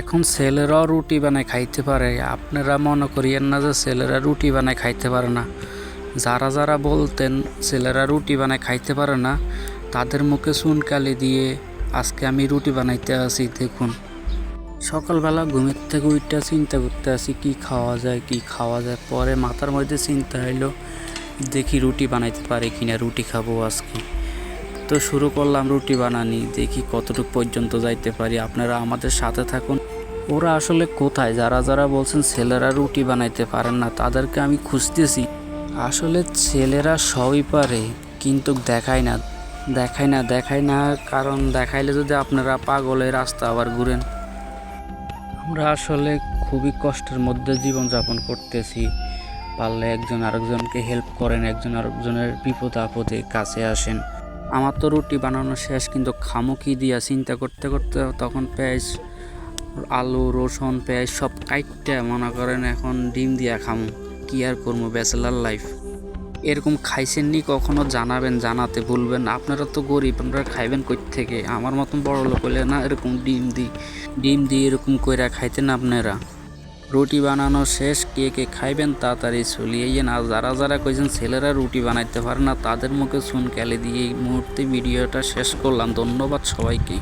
এখন ছেলেরাও রুটি বানায় খাইতে পারে। আপনারা মনে করিয়েন না যে ছেলেরা রুটি বানায় খাইতে পারে না। যারা যারা বলতেন ছেলেরা রুটি বানায় খাইতে পারে না, তাদের মুখে চুনকালি দিয়ে আজকে আমি রুটি বানাইতে আসি দেখুন। সকালবেলা ঘুমের থেকে উইটা চিন্তা করতে আসি কি খাওয়া যায়, কি খাওয়া যায়। পরে মাথার মধ্যে চিন্তা হইল, দেখি রুটি বানাইতে পারি কিনা, রুটি খাব আজকে। তো শুরু করলাম রুটি বানানি। দেখি কতটুকু পর্যন্ত যাইতে পারি। আপনারা আমাদের সাথে থাকুন। ওরা আসলে কোথায়? যারা যারা বলছেন ছেলেরা রুটি বানাইতে পারেন না, তাদেরকে আমি খুঁজতেছি। আসলে ছেলেরা সবই পারে, কিন্তু দেখায় না। দেখায় না দেখায় না, কারণ দেখাইলে যদি আপনারা পাগলের রাস্তা আবার ঘুরেন। আমরা আসলে খুবই কষ্টের মধ্যে জীবনযাপন করতেছি। পারলে একজন আরেকজনকে হেল্প করেন, একজন আরেকজনের বিপদ আপদে কাছে আসেন। আমার তো রুটি বানানো শেষ, কিন্তু খামো কি দিয়া চিন্তা করতে করতে তখন পেঁয়াজ, আলু, রসুন, পেঁয়াজ সব কাইটটা, মনে করেন এখন ডিম দিয়া খামু। কি আর করব, ব্যাচেলার লাইফ এরকম খাইছেন নি, কখনো জানাবেন, জানাতে বলবেন আপনারা তো গরিব, আপনারা খাইবেন কই থেকে আমার মতন বড় লোক হলে না এরকম ডিম দি, ডিম দিয়ে এরকম কইরা খাইতেন আপনারা? রুটি বানানো শেষ, কে কে খাইবেন তাড়াতাড়ি চলিয়ে আর যারা যারা কইছেন ছেলেরা রুটি বানাইতে পারে না, তাদের মুখে চুন ক্যালে দিয়ে এই মুহূর্তে ভিডিওটা শেষ করলাম। ধন্যবাদ সবাইকে।